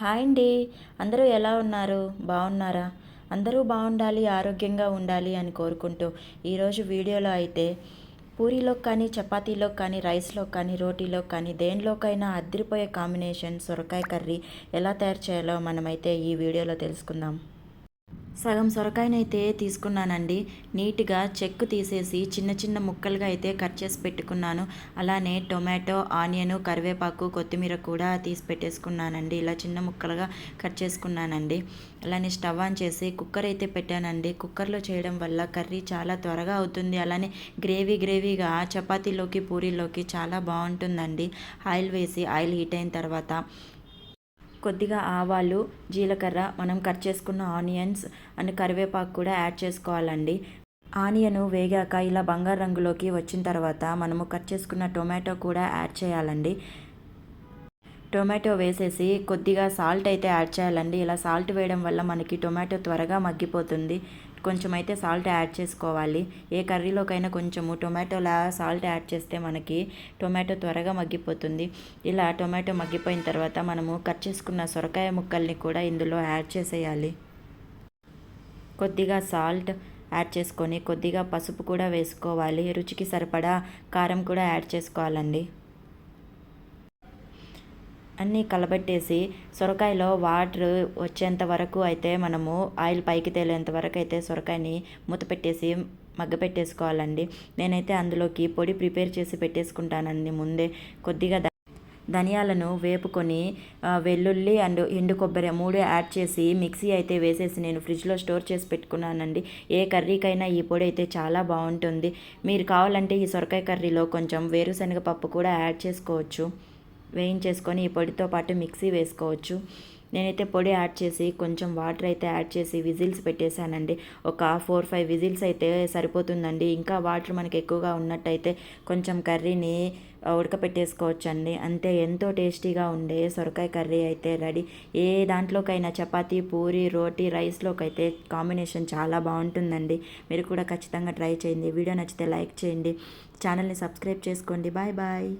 Hi అండి. అందరూ ఎలా ఉన్నారు? బాగున్నారా? అందరూ బాగుండాలి ఆరోగ్యంగా ఉండాలి అని కోరుకుంటూ ఈరోజు వీడియోలో అయితే పూరీలో కానీ చపాతీలో కానీ రైస్లో కానీ రోటీలో కానీ దేనిలోకైనా అద్దరిపోయే కాంబినేషన్ సొరకాయ కర్రీ ఎలా తయారు చేయాలో మనమైతే ఈ వీడియోలో తెలుసుకుందాం. సగం సొరకాయనైతే తీసుకున్నానండి. నీట్గా చెక్కు తీసేసి చిన్న చిన్న ముక్కలుగా అయితే కట్ చేసి పెట్టుకున్నాను. అలానే టొమాటో ఆనియన్ కరివేపాకు కొత్తిమీర కూడా తీసి పెట్టేసుకున్నానండి. ఇలా చిన్న ముక్కలుగా కట్ చేసుకున్నానండి. అలానే స్టవ్ ఆన్ చేసి కుక్కర్ అయితే పెట్టానండి. కుక్కర్లో చేయడం వల్ల కర్రీ చాలా త్వరగా అవుతుంది. అలానే గ్రేవీ గ్రేవీగా చపాతీలోకి పూరీలోకి చాలా బాగుంటుందండి. ఆయిల్ వేసి ఆయిల్ హీట్ అయిన తర్వాత కొద్దిగా ఆవాలు జీలకర్ర మనం కట్ చేసుకున్న ఆనియన్స్ అండ్ కరివేపాకు కూడా యాడ్ చేసుకోవాలండి. ఆనియను వేగాక ఇలా బంగారు రంగులోకి వచ్చిన తర్వాత మనము కట్ చేసుకున్న టొమాటో కూడా యాడ్ చేయాలండి. టొమాటో వేసేసి కొద్దిగా సాల్ట్ అయితే యాడ్ చేయాలండి. ఇలా సాల్ట్ వేయడం వల్ల మనకి టొమాటో త్వరగా మగ్గిపోతుంది. కొంచెం అయితే సాల్ట్ యాడ్ చేసుకోవాలి. ఏ కర్రీలోకైనా కొంచెము టొమాటోలా సాల్ట్ యాడ్ చేస్తే మనకి టొమాటో త్వరగా మగ్గిపోతుంది. ఇలా టొమాటో మగ్గిపోయిన తర్వాత మనము కట్ చేసుకున్న సొరకాయ ముక్కల్ని కూడా ఇందులో యాడ్ చేసేయాలి. కొద్దిగా సాల్ట్ యాడ్ చేసుకొని కొద్దిగా పసుపు కూడా వేసుకోవాలి. రుచికి సరిపడా కారం కూడా యాడ్ చేసుకోవాలండి. అన్నీ కలబెట్టేసి సొరకాయలో వాటర్ వచ్చేంత వరకు అయితే మనము ఆయిల్ పైకి తేలేంత వరకు అయితే సొరకాయని మూత పెట్టేసి మగ్గ పెట్టేసుకోవాలండి. నేనైతే అందులోకి పొడి ప్రిపేర్ చేసి పెట్టేసుకుంటానండి ముందే. కొద్దిగా ధనియాలను వేపుకొని వెల్లుల్లి అండ్ ఎండు కొబ్బరి మూడు యాడ్ చేసి మిక్సీ అయితే వేసేసి నేను ఫ్రిడ్జ్లో స్టోర్ చేసి పెట్టుకున్నానండి. ఏ కర్రీకైనా ఈ పొడి అయితే చాలా బాగుంటుంది. మీరు కావాలంటే ఈ సొరకాయ కర్రీలో కొంచెం వేరుశనగ పప్పు కూడా యాడ్ చేసుకోవచ్చు. వేయించేసుకొని ఈ పొడితో పాటు మిక్సీ వేసుకోవచ్చు. నేనైతే పొడి యాడ్ చేసి కొంచెం వాటర్ అయితే యాడ్ చేసి విజిల్స్ పెట్టేశానండి. ఒక ఫోర్ ఫైవ్ విజిల్స్ అయితే సరిపోతుందండి. ఇంకా వాటర్ మనకి ఎక్కువగా ఉన్నట్టయితే కొంచెం కర్రీని ఉడకపెట్టేసుకోవచ్చండి. అంతే ఎంతో టేస్టీగా ఉండే సొరకాయ కర్రీ అయితే రెడీ. ఏ దాంట్లోకైనా చపాతీ పూరి రోటీ రైస్లోకి అయితే కాంబినేషన్ చాలా బాగుంటుందండి. మీరు కూడా ఖచ్చితంగా ట్రై చేయండి. వీడియో నచ్చితే లైక్ చేయండి. ఛానల్ని సబ్స్క్రైబ్ చేసుకోండి. Bye bye.